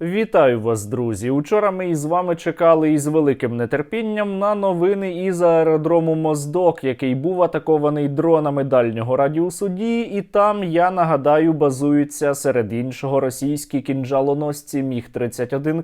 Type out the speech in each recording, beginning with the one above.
Вітаю вас, друзі! Учора ми із вами чекали із великим нетерпінням на новини із аеродрому Моздок, який був атакований дронами дальнього радіусу дії, і там, я нагадаю, базуються серед іншого російські кінжалоносці Міг 31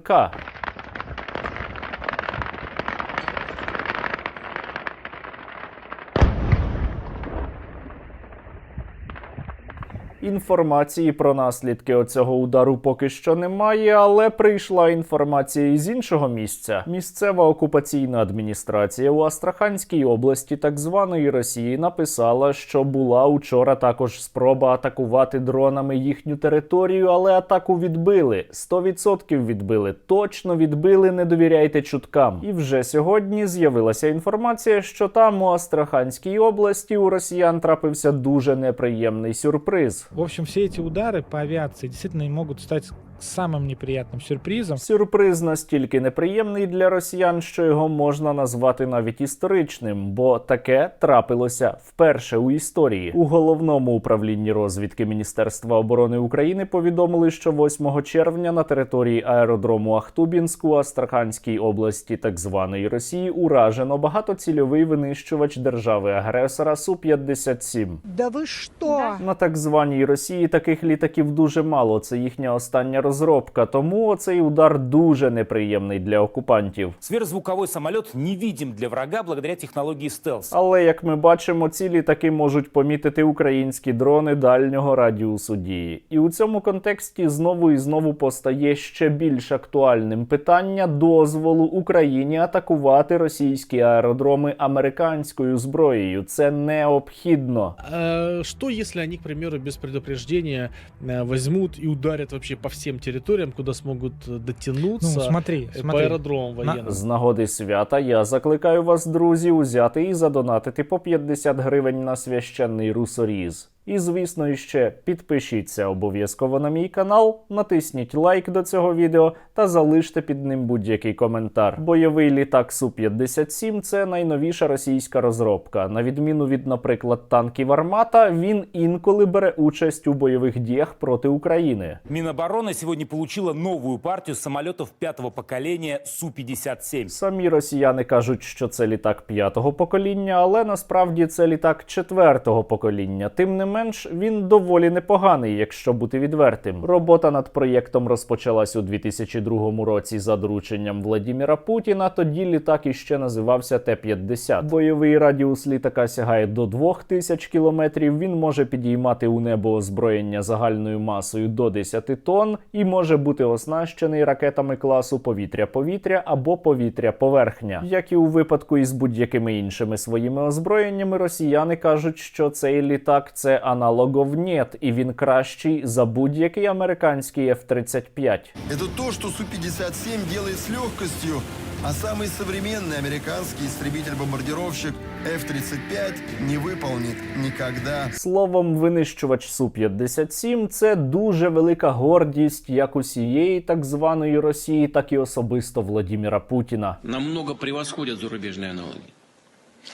Інформації про наслідки оцього удару поки що немає, але прийшла інформація із іншого місця. Місцева окупаційна адміністрація у Астраханській області так званої Росії написала, що була учора також спроба атакувати дронами їхню територію, але атаку відбили. 100% відбили. Точно відбили. Не довіряйте чуткам. І вже сьогодні з'явилася інформація, що там у Астраханській області у росіян трапився дуже неприємний сюрприз. В общем, все эти удары по авиации действительно могут стать самым неприятным сюрпризом. Сюрприз настільки неприємний для росіян, що його можна назвати навіть історичним, бо таке трапилося вперше у історії. У головному управлінні розвідки Міністерства оборони України повідомили, що 8 червня на території аеродрому Ахтубінську у Астраханській області так званої Росії уражено багатоцільовий винищувач держави-агресора Су-57. Да вы что? На так званій Росії таких літаків дуже мало. Це їхня остання розробка. Тому цей удар дуже неприємний для окупантів. Сверхзвуковой самолет невидим для врага благодаря технологии стелс. Але як ми бачимо, ці літаки можуть помітити українські дрони дальнього радіусу дії. І у цьому контексті знову і знову постає ще більш актуальним питання дозволу Україні атакувати російські аеродроми американською зброєю. Це необхідно. А Что если они, к примеру, без предупреждения э, возьмут и ударят вообще по всем территориям, куда смогут э, Ну, дотянуться смотри, э, по смотри. аэродромам На- военным? З нагоди свята я закликаю вас, друзі, узяти і задонатити по 50 гривень на священний русоріз. І, звісно, іще підпишіться обов'язково на мій канал, натисніть лайк до цього відео та залиште під ним будь-який коментар. Бойовий літак Су-57 це найновіша російська розробка. На відміну від, наприклад, танків Армата, він інколи бере участь у бойових діях проти України. Минобороны сегодня получила новую партию самолетов пятого поколения Су-57. Самі росіяни кажуть, що це літак п'ятого покоління, але насправді це літак четвертого покоління. Тим не менш, він доволі непоганий, якщо бути відвертим. Робота над проєктом розпочалась у 2002 році за дорученням Владіміра Путіна. Тоді літак іще називався Т-50. Бойовий радіус літака сягає до 2000 кілометрів. Він може підіймати у небо озброєння загальною масою до 10 тонн і може бути оснащений ракетами класу повітря-повітря або повітря-поверхня. Як і у випадку із будь-якими іншими своїми озброєннями, росіяни кажуть, що цей літак це аналогов нет, і він кращий за будь-який американський F-35. Это то, что Су-57 делает с легкостью, а самый современный американский истребитель-бомбардировщик F-35 не выполнит никогда. Словом, винищувач Су-57 це дуже велика гордість як усієї так званої Росії, так і особисто Владіміра Путіна. намного превосходят зарубежные аналоги.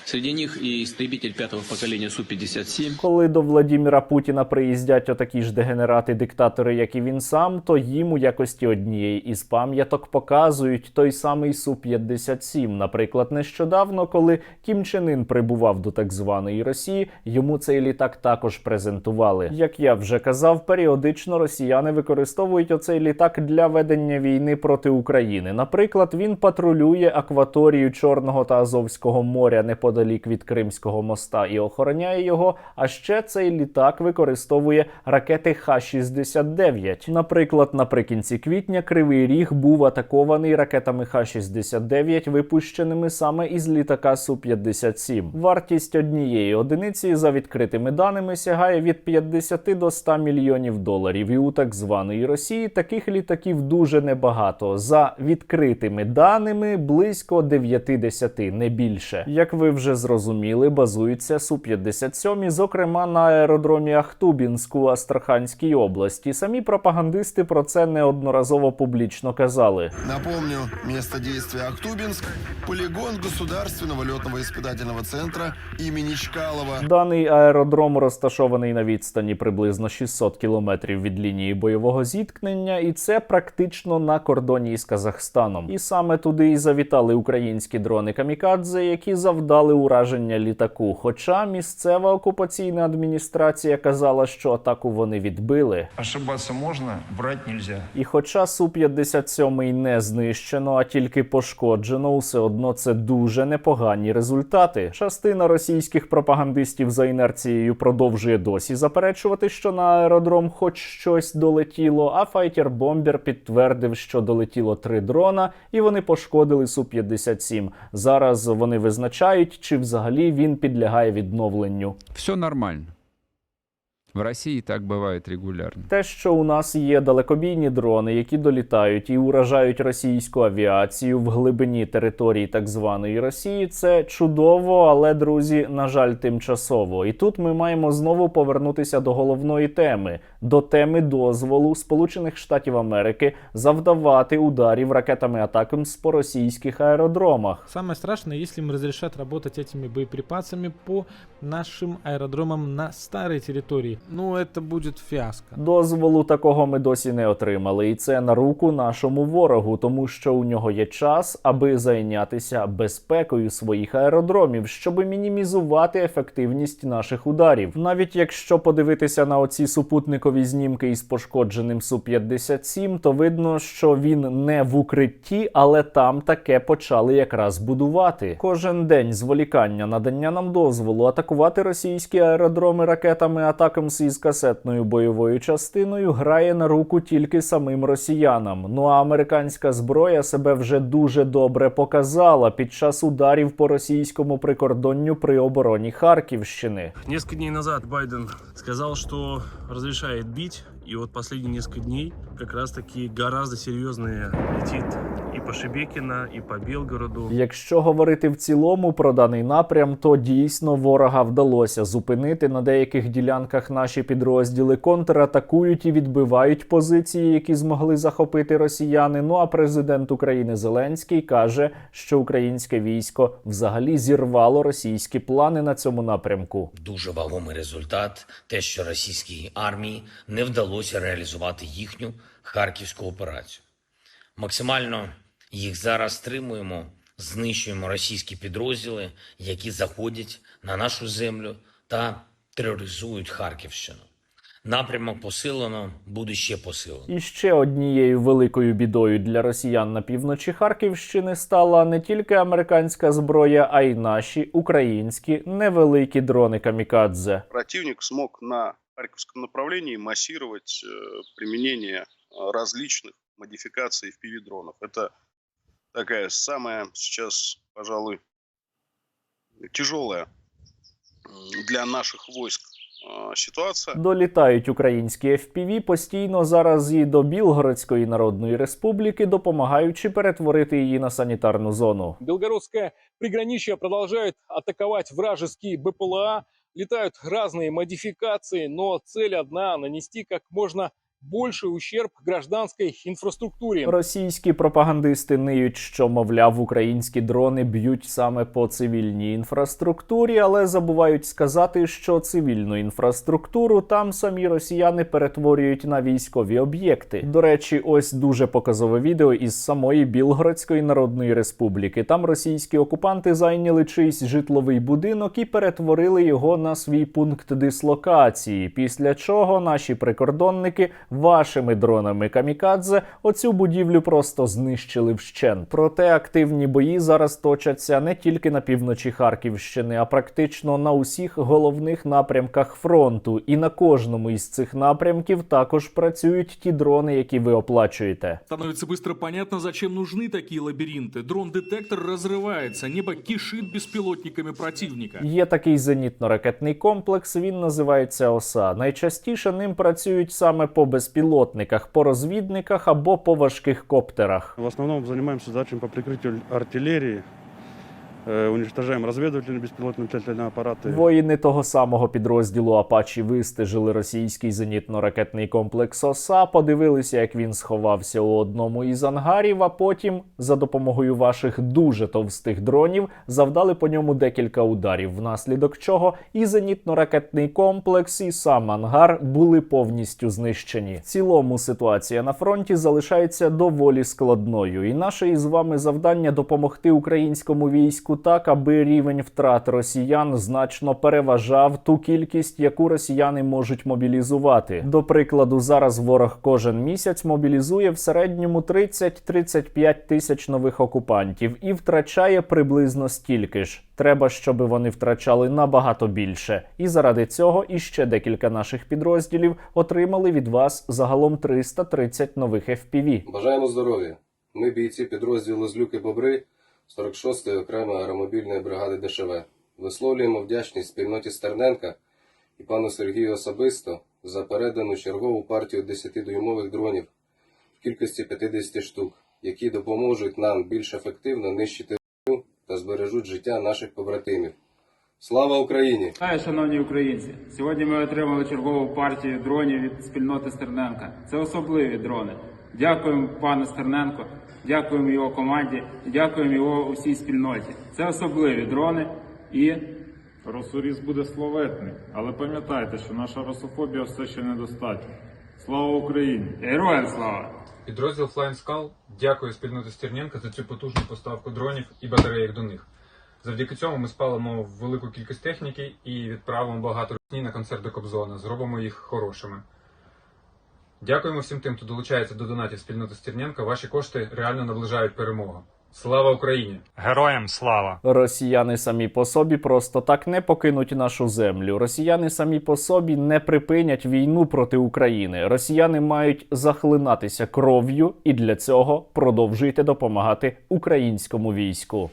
Среди них и истребитель пятого поколения Су-57. Коли до Владіміра Путіна приїздять отакі ж дегенерати-диктатори, як і він сам, то їм у якості однієї із пам'яток показують той самий Су-57. Наприклад, нещодавно, коли Кім Чен Ін прибував до так званої Росії, йому цей літак також презентували. Як я вже казав, періодично росіяни використовують оцей літак для ведення війни проти України. Наприклад, він патрулює акваторію Чорного та Азовського моря неподалік від Кримського моста і охороняє його. А ще цей літак використовує ракети Х-69. Наприклад, наприкінці квітня Кривий Ріг був атакований ракетами Х-69, випущеними саме із літака Су-57. Вартість однієї одиниці за відкритими даними сягає від 50 до 100 мільйонів доларів. І у так званої Росії таких літаків дуже небагато. За відкритими даними близько 90, не більше. Як ви ви вже зрозуміли, базуються Су-57, зокрема на аеродромі Ахтубінськ у Астраханській області. Самі пропагандисти про це неодноразово публічно казали. Напомню, место действия Ахтубинск – полигон Государственного летного испытательного центра имени Чкалова. Даний аеродром розташований на відстані приблизно 600 кілометрів від лінії бойового зіткнення, і це практично на кордоні із Казахстаном. І саме туди і завітали українські дрони камікадзе, які завдали ураження літаку. Хоча місцева окупаційна адміністрація казала, що атаку вони відбили. Ошибаться можно, брать нельзя. І хоча Су-57 не знищено, а тільки пошкоджено, усе одно це дуже непогані результати. Частина російських пропагандистів за інерцією продовжує досі заперечувати, що на аеродром хоч щось долетіло. А файтер Бомбер підтвердив, що долетіло три дрона, і вони пошкодили Су-57. Зараз вони визначають, чи взагалі він підлягає відновленню. Все нормально. В России так бывает регулярно. Те, що у нас є далекобійні дрони, які долітають і уражають російську авіацію в глибині території так званої Росії, це чудово, але друзі, на жаль, тимчасово. І тут ми маємо знову повернутися до головної теми, до теми дозволу Сполучених Штатів Америки завдавати ударів ракетами Атакамс по російських аеродромах. Самое страшное, если им разрешат работать этими боеприпасами по нашим аэродромам на старой территории. Ну, это будет фиаско. Дозволу такого ми досі не отримали, і це на руку нашому ворогу, тому що у нього є час, аби зайнятися безпекою своїх аеродромів, щоб мінімізувати ефективність наших ударів. Навіть якщо подивитися на оці супутникові знімки із пошкодженим Су-57, то видно, що він не в укритті, але там таке почали якраз будувати. Кожен день зволікання надання нам дозволу атакувати російські аеродроми ракетами атакам із касетною бойовою частиною грає на руку тільки самим росіянам. Ну а американська зброя себе вже дуже добре показала під час ударів по російському прикордонню при обороні Харківщини. Несколько днів назад Байден сказав, що розрішає бить, и вот последние несколько дней как раз-таки гораздо серьезные летит и по Шебекино, и по Белгороду. Якщо говорити в цілому про даний напрям, то дійсно ворога вдалося зупинити на деяких ділянках наші підрозділи контратакують і відбивають позиції, які змогли захопити росіяни. Ну а президент України Зеленський каже, що українське військо взагалі зірвало російські плани на цьому напрямку. Дуже вагомий результат те, що російській армії не вдалося реалізувати їхню харківську операцію. Максимально їх зараз стримуємо, знищуємо російські підрозділи, які заходять на нашу землю та тероризують Харківщину. Напрямок посилено, буде ще посилено. І ще однією великою бідою для росіян на півночі Харківщини стала не тільки американська зброя, а й наші українські невеликі дрони камікадзе. противник смог на Харьковском направлении массировать э, применение э, различных модификаций FPV-дронов. Это такая самая сейчас, пожалуй, тяжелая м, для наших войск э, ситуация. Долітають українські FPV постійно зараз і до Білгородської Народної Республіки, допомагаючи перетворити її на санітарну зону. Белгородское приграничье продолжают атаковать вражеские БПЛА. Летают разные модификации, но цель одна – нанести как можно больший ущерб гражданской инфраструктуре. Російські пропагандисти ниють, що мовляв, українські дрони б'ють саме по цивільній інфраструктурі, але забувають сказати, що цивільну інфраструктуру там самі росіяни перетворюють на військові об'єкти. До речі, ось дуже показове відео із самої Білгородської Народної Республіки. Там російські окупанти зайняли чийсь житловий будинок і перетворили його на свій пункт дислокації. Після чого наші прикордонники вашими дронами камікадзе оцю будівлю просто знищили вщент. Проте активні бої зараз точаться не тільки на півночі Харківщини, а практично на усіх головних напрямках фронту. І на кожному із цих напрямків також працюють ті дрони, які ви оплачуєте. Становится быстро понятно, зачем нужны такие лабиринты. Дрон-детектор разрывается, небо кишит беспилотниками противника. Є такий зенітно-ракетний комплекс. Він називається ОСА. Найчастіше ним працюють саме по безпілотниках, по розвідниках або по важких коптерах. В основному займаємося задачами по прикриттю артиллерии э, уничтожаем разведывательные беспилотные летательные аппараты. Воїни того самого підрозділу Апачі вистежили російський зенітно-ракетний комплекс ОСА, подивилися, як він сховався у одному із ангарів, а потім, за допомогою ваших дуже товстих дронів, завдали по ньому декілька ударів, внаслідок чого і зенітно-ракетний комплекс, і сам ангар були повністю знищені. В цілому ситуація на фронті залишається доволі складною, і наше із вами завдання допомогти українському війську так, аби рівень втрат росіян значно переважав ту кількість, яку росіяни можуть мобілізувати. До прикладу, зараз ворог кожен місяць мобілізує в середньому 30-35 тисяч нових окупантів і втрачає приблизно стільки ж. Треба, щоб вони втрачали набагато більше. І заради цього іще декілька наших підрозділів отримали від вас загалом 330 нових FPV. Бажаємо здоров'я. Ми бійці підрозділу Злюки Бобри 46-ї окремої аеромобільної бригади ДШВ. Висловлюємо вдячність спільноті Стерненка і пану Сергію особисто за передану чергову партію 10-дюймових дронів в кількості 50 штук, які допоможуть нам більш ефективно нищити та збережуть життя наших побратимів. Слава Україні! Шановні українці! Сьогодні ми отримали чергову партію дронів від спільноти Стерненка. Це особливі дрони. Дякуємо пану Стерненко, дякуємо його команді, дякуємо його усій спільноті. Це особливі дрони і Росоріс буде славетний, але пам'ятайте, що наша русофобія все ще недостатня. Слава Україні! героям слава! Підрозділ Flying Skull дякує спільноті Стерненка за цю потужну поставку дронів і батареїк до них. Завдяки цьому ми спалимо велику кількість техніки і відправимо багато русні на концерт до Кобзона, зробимо їх хорошими. Дякуємо всім тим, хто долучається до донатів спільноти Стерненка. Ваші кошти реально наближають перемогу. Слава Україні! Героям слава! Росіяни самі по собі просто так не покинуть нашу землю. Росіяни самі по собі не припинять війну проти України. Росіяни мають захлинатися кров'ю, і для цього продовжуйте допомагати українському війську.